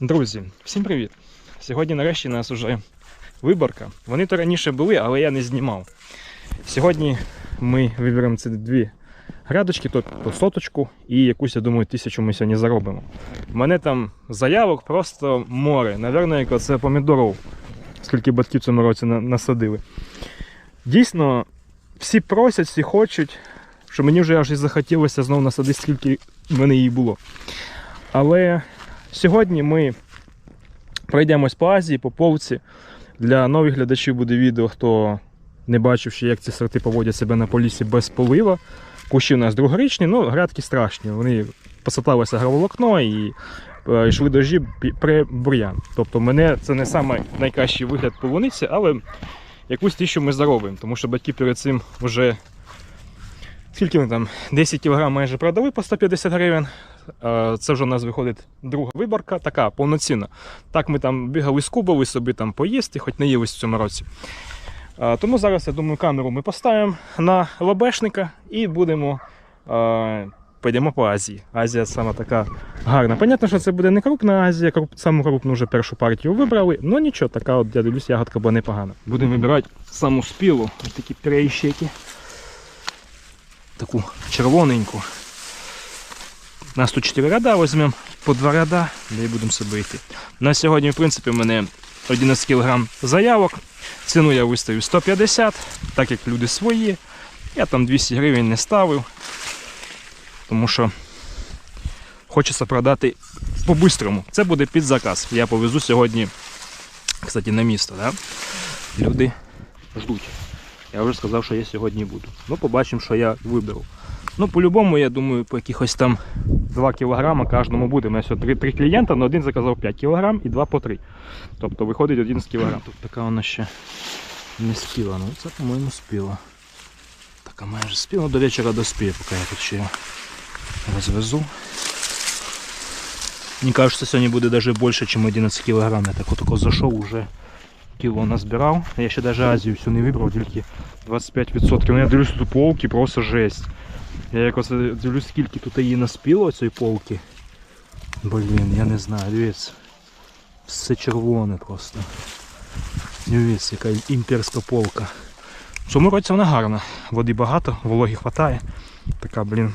Друзі, всім привіт! Сьогодні нарешті у нас вже виборка. Вони то раніше були, але я не знімав. Сьогодні ми виберемо ці дві грядочки, то по соточку і якусь, я думаю, тисячу ми сьогодні заробимо. У мене там заявок просто море. Навірно, як оце помідоров, скільки батьків цьому році насадили. Дійсно, всі просять, всі хочуть, що мені вже аж і захотілося знову насадити, скільки в мене її було. Але Сьогодні ми пройдемось по Азії, по Повці. Для нових глядачів буде відео, хто не бачив, як ці сорти поводять себе на полісі без полива. Кущі у нас другорічні, ну грядки страшні. Вони посипалося граволокно і е, йшли дожі при бур'ян. Тобто, мене це не самий найкращий вигляд полуниці, але якусь тисячу ми заробимо, тому що батьки перед цим вже скільки ми там 10 кг майже продали по 150 гривень. Е, Це вже у нас виходить друга виборка, така повноцінна. Так ми там бігали, скубали собі там поїсти, хоч не їлись в цьому році. Е, Тому зараз, я думаю, камеру ми поставимо на лобешника і будемо. е, Пойдемо по Азії. Азія саме така гарна. Понятно, що це буде не крупна Азія, круп, саму крупну вже першу партію вибрали. Ну нічого, така от я дивлюсь, ягодка буде непогана. Будемо вибирати саму спілу, ось такі перейщики. Таку червоненьку. Нас тут 4 ряда, візьмемо по 2 ряда, де і будемо собі йти. На сьогодні, в принципі, в мене 11 кг заявок. Ціну я виставив 150, так як люди свої. Я там 200 гривень не ставив, тому що хочеться продати по-бистрому. Це буде під заказ. Я повезу сьогодні, кстати, на місто. Да? Люди ждуть. Я вже сказав, що я сьогодні буду. Ну, побачимо, що я виберу. Ну, по-любому, я думаю, по якихось там 2 кг кожному буде. У мене сьогодні 3, 3 клієнта, але один заказав 5 кг і два по 3. Тобто виходить 11 кг. Тут така вона ще не спіла. Ну це, по-моєму, спіла. Така майже спіла. Ну, До вечора доспіє, поки я тут ще розвезу. Мені кажется, сьогодні буде навіть більше, ніж 11 кг. Я так отако зайшов уже кіло назбирав. Я ще навіть Азію всю не вибрав, тільки 25%. Ну я дивлюсь, тут полки просто жесть. Я якось дивлюсь, скільки тут її наспіло цієї полки. Блін, я не знаю, дивіться. Все червоне просто. Дивіться, яка імперська полка. В цьому році вона гарна. Води багато, вологі хватає. Така, блін.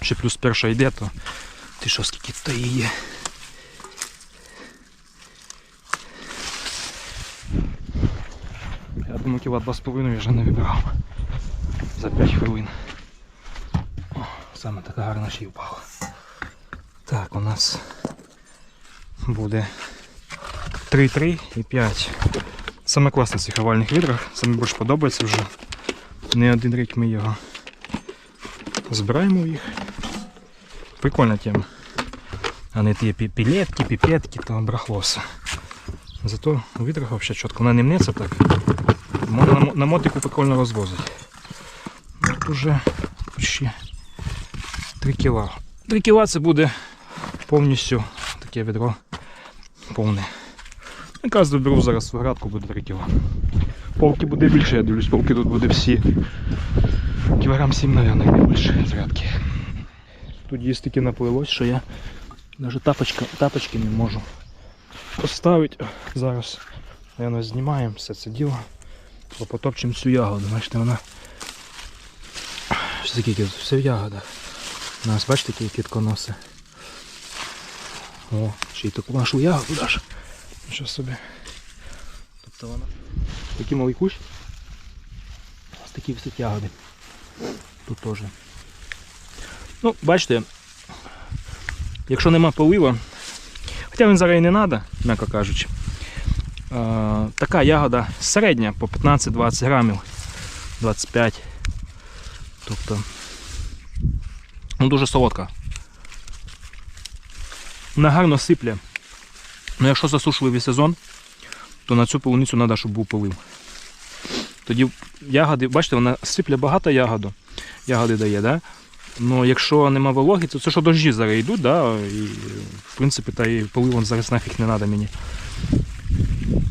Ще плюс перша йде, то ти що скільки то її є. Думаю, кіла два з половиною я вже не вибирав. За 5 хвилин. О, саме така гарна ще й впала. Так, у нас буде 3-3 і 5. Саме класне в цих овальних відрах. Саме більш подобається вже. Не один рік ми його збираємо їх. Прикольна тема. А не ті пі- пілетки, піпетки, то брахлоса. Зато у відрах взагалі чітко. Вона не мнеться так. Можна на, мотику прикольно розвозити. Тут уже ще 3 кіла. 3 кіла це буде повністю таке відро повне. Якраз доберу зараз в градку буде 3 кіла. Полки буде більше, я дивлюсь, полки тут буде всі. Кілограм 7, мабуть, не більше зрядки. Тут є стільки наплилось, що я навіть тапочка, тапочки не можу поставити. Зараз наверное, знімаємо все це діло. Бо потопчемо цю ягоду. Бачите, вона що таке все в ягодах. У нас бачите, які кітконоси. О, ще й таку нашу ягоду даш. Що собі. Тобто вона. Такий малий кущ. Ось такі висять ягоди. Тут теж. Ну, бачите, якщо нема полива, хоча він зараз і не треба, м'яко кажучи. Е, така ягода середня по 15-20 грамів, 25. Тобто ну, дуже солодка. Вона гарно сипле. Ну, якщо засушливий сезон, то на цю полуницю треба, щоб був полив. Тоді ягоди, бачите, вона сипле багато ягоду, ягоди дає, да? Ну, якщо нема вологи, то це що дощі зараз йдуть, да? і в принципі та і поливом зараз нафіг не треба мені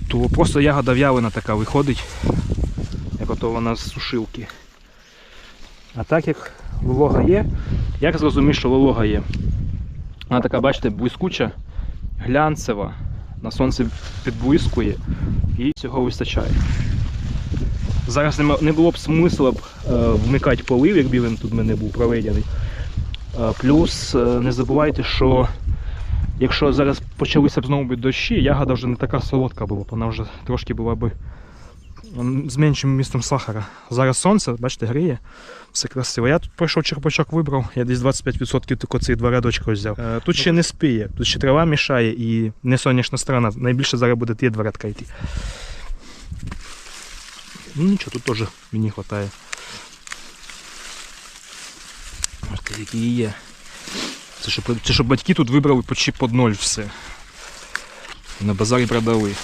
то просто ягода в'ялена така виходить, як ото вона з сушилки. А так як волога є, як зрозумієш, що волога є? Вона така, бачите, блискуча глянцева, на сонці підблискує і цього вистачає. Зараз не було б смисла б е, вмикати полив, якби він тут в мене був проведений. Е, плюс е, не забувайте, що якщо зараз почалися б знову дощі, ягода вже не така солодка була, вона вже трошки була б з меншим містом сахара. Зараз сонце, бачите, гріє, все красиво. Я тут пройшов черпачок вибрав, я десь 25% тільки ці два рядочка взяв. Е, Тут ще не спіє, тут ще трава мішає і не сонячна сторона. Найбільше зараз буде ті два рядка йти. Ну нічого, тут теж мені вистачає. Ось такі є. Це щоб, це щоб батьки тут вибрали почти під ноль все. На базарі продали.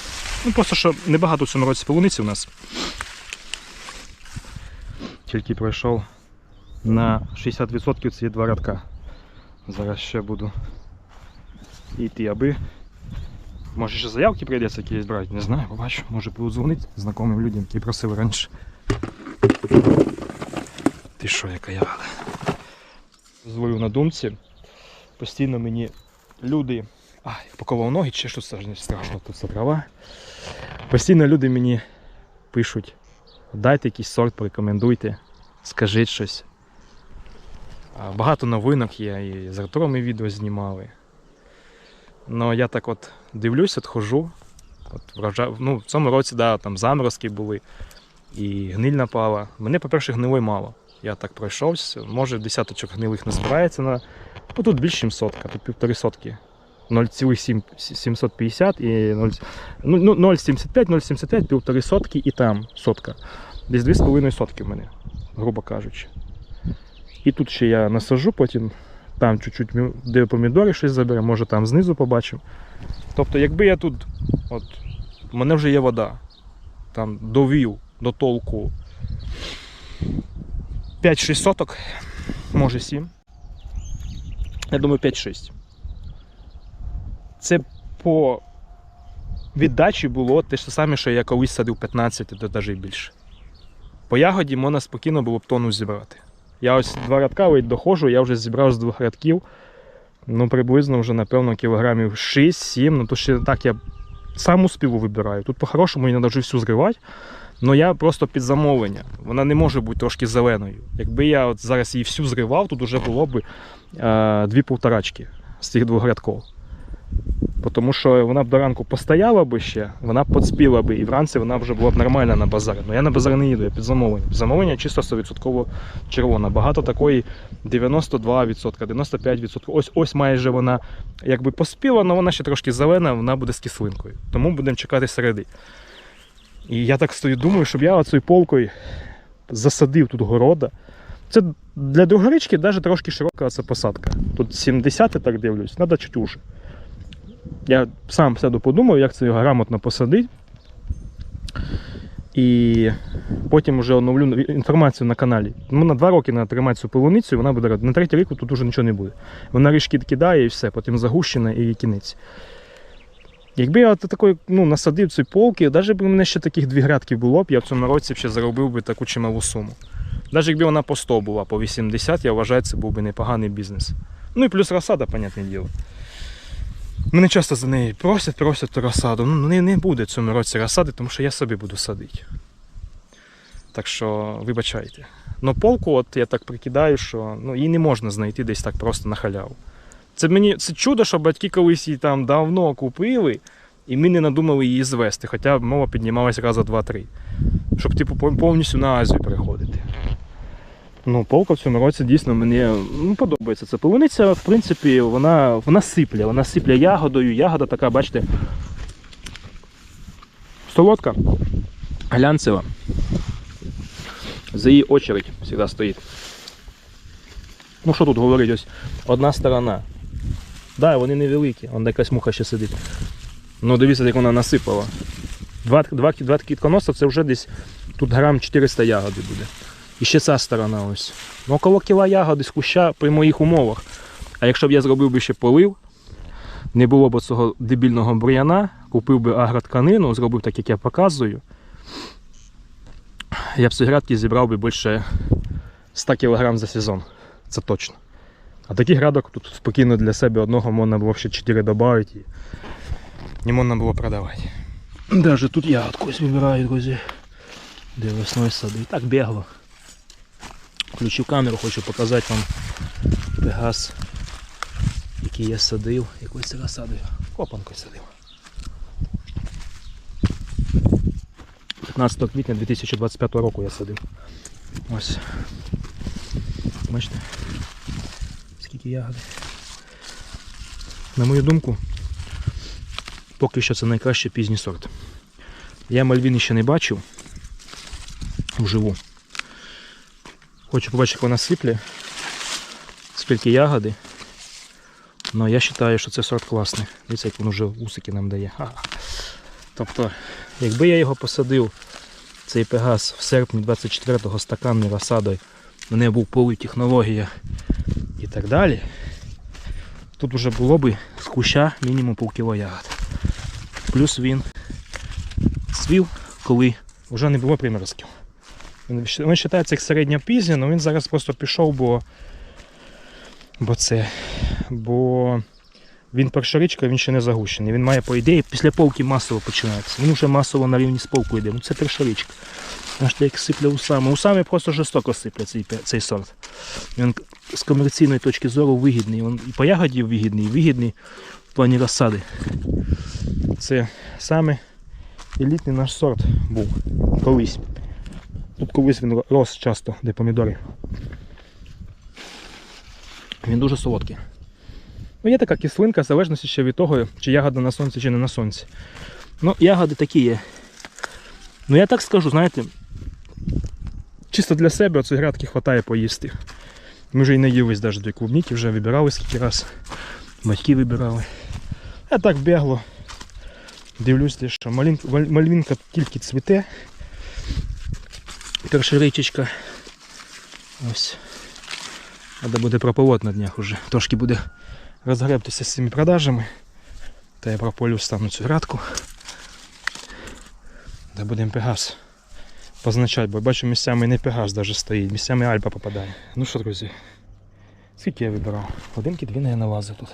Ну просто що небагато в цьому році полуниці у нас. Тільки пройшов на 60% ці два рядка. Зараз ще буду йти, аби. Може ще заявки прийдеться якісь брати, не знаю, побачу. Може будуть дзвонити знайомим людям, які просили раніше. Ти що, яка ягода? Зловив на думці. Постійно мені люди. А, я поковав ноги, чи що страшно, тут це трава. Постійно люди мені пишуть, дайте якийсь сорт, порекомендуйте, скажіть щось. Багато новинок є, і з Артуром ми відео знімали. Ну я так от дивлюсь, от хожу. От врожа... ну, в цьому році да, там заморозки були і гниль напала. Мене, по-перше, гнилої мало. Я так пройшовся. Може, десяточок гнилих не збирається на. Ну тут більше, ніж сотка, тут півтори сотки. 0,750 і 0, ну, ну, 0,75, 0,75, півтори сотки і там сотка. Десь 2,5 сотки в мене, грубо кажучи. І тут ще я насажу, потім там чуть-чуть, де помідори щось забере, може там знизу побачимо. Тобто, якби я тут, от, у мене вже є вода, там довів до толку 5-6 соток, може 7. Я думаю, 5-6. Це по віддачі було те ж саме, що я колись садив 15, то навіть більше. По ягоді можна спокійно було б тонну зібрати. Я ось два рядка ледь доходжу, я вже зібрав з двох рядків. Ну, приблизно вже, напевно, кілограмів 6-7. Ну, то ще так я сам успіву вибираю. Тут по-хорошому її треба всю зривати. Ну я просто під замовлення. Вона не може бути трошки зеленою. Якби я от зараз її всю зривав, тут вже було б е, дві полторачки з цих двох рядків. Бо Тому що вона б до ранку постояла би ще, вона б подспіла би, і вранці вона вже була б нормальна на базарі. Ну я на базар не їду, я під замовлення. Замовлення чисто 100% червона. Багато такої 92%, 95%. Ось ось майже вона якби поспіла, але вона ще трошки зелена, вона буде з кислинкою. Тому будемо чекати середи. І я так стою, думаю, щоб я оцею полкою засадив тут города. Це для другорічки навіть трошки широка ця посадка. Тут 70 я так дивлюсь, треба чуть уже. Я сам сяду подумав, як це його грамотно посадити. І потім вже оновлю інформацію на каналі. Ну, на два роки треба тримати цю полуницю, і вона буде рад- На третій рік тут уже нічого не буде. Вона ріжки кидає і все, потім загущена і кінець. Якби я от такої ну, насадив ці полки, навіть б у мене ще таких дві грядки було б, я в цьому році ще заробив би таку чималу суму. Навіть якби вона по 100 була, по 80, я вважаю, це був би непоганий бізнес. Ну і плюс розсада, понятне діло. Мене часто за неї просять, просять ту розсаду. Ну не, не буде в цьому році розсади, тому що я собі буду садити. Так що, вибачайте. Но полку, от я так прикидаю, що ну, її не можна знайти десь так просто на халяву. Це мені це чудо, що батьки колись її там давно купили, і ми не надумали її звести, хоча мова піднімалася раза два-три. Щоб типу повністю на Азію переходити. Ну, полка в цьому році дійсно мені ну, подобається. Це полуниця, в принципі, вона, вона сипле, вона сипле ягодою. Ягода така, бачите, солодка, глянцева. За її очередь завжди стоїть. Ну що тут говорить, ось одна сторона. Да, вони невеликі, вон якась муха ще сидить. Ну дивіться, як вона насипала. Два, два, два кітконоса це вже десь тут грам 400 ягоди буде. І ще ця сторона ось. Ну, около кіла ягоди з куща при моїх умовах. А якщо б я зробив би ще полив, не було б цього дебільного бур'яна, купив би агротканину, зробив так, як я показую. Я б з грядки зібрав би більше 100 кг за сезон. Це точно. А таких градок тут спокійно для себе одного можна було ще 4 додати і не можна було продавати. Даже тут ягодку ось вибираю, друзі. Де весною сади. І так бігло. Включив камеру, хочу показати вам пегас, який я садив. Якось це розсадив. Копанкою садив. 15 квітня 2025 року я садив. Ось. Бачите? Скільки ягоди. На мою думку, поки що це найкращий пізній сорт. Я Мальвіни ще не бачив вживу. Хочу побачити, як вона сипле, скільки ягоди. Але я вважаю, що це сорт класний. Дивіться, як він вже усики нам дає. Тобто, якби я його посадив, цей пегас в серпні 24-го стаканною розсадою, мене був полутехнологія і так далі, тут вже було б з куща мінімум полкіло ягод. Плюс він свів, коли вже не було приморозків. Він вважається як середня пізня, але він зараз просто пішов, бо, бо це. Бо він першорічка, він ще не загущений. Він має, по ідеї, після полки масово починається. Він вже масово на рівні з полкою йде. Ну це першорічка. Бачите, як сипле усами. Усами просто жорстоко сипле цей, цей сорт. Він з комерційної точки зору вигідний. Він і по ягоді вигідний, і вигідний в плані розсади. Це саме елітний наш сорт був колись. Тут колись він рос часто, де помідори. Він дуже солодкий. Ну, є така кислинка, в залежності ще від того, чи ягода на сонці, чи не на сонці. Ну, ягоди такі є. Ну я так скажу, знаєте, чисто для себе оцей градки хватає поїсти. Ми вже і не їлись навіть до клубніки, вже вибирали скільки раз. Батьки вибирали. А так бігло. Дивлюсь, що малинка, мальвінка тільки цвіте. Перша річечка. Ось. Треба буде прополоть на днях уже. Трошки буде розгребтися з цими продажами. Та я прополю стану цю градку. Та будемо пегас позначати, бо бачу місцями не пегас навіть стоїть, місцями альпа попадає. Ну що, друзі, скільки я вибирав? Годинки дві не налазив тут.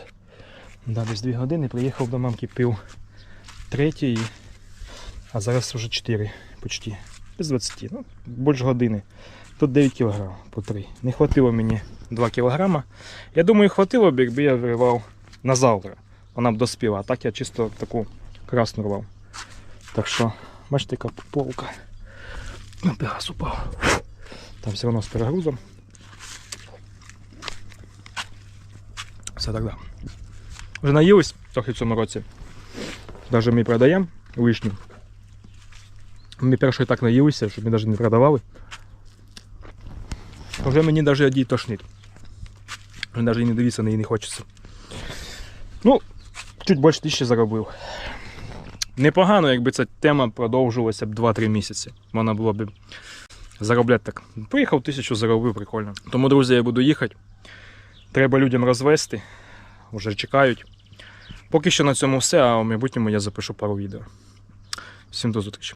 Да, десь дві години приїхав до мамки, пив третій, а зараз вже 4 почти. Без 20, ну, більше години. Тут 9 кг по 3. Не хватило мені 2 кг. Я думаю, хватило б, якби я виривав на завтра. Вона б доспіла. А так я чисто таку красну рвав. Так що, бачите, яка полка. Ну, Пегас упав. Там все одно з перегрузом. Все так да. Вже наїлись трохи в цьому році. Навіть ми продаємо вишню. Ми першої так наїлися, щоб ми навіть не продавали. Вже мені навіть одій тошнить. Вже навіть і не дивитися на її не хочеться. Ну, чуть більше тисячі заробив. Непогано, якби ця тема продовжувалася б 2-3 місяці. Вона була б заробляти так. Поїхав тисячу, заробив, прикольно. Тому, друзі, я буду їхати. Треба людям розвести. Вже чекають. Поки що на цьому все, а в майбутньому я запишу пару відео. Всім до зустрічі.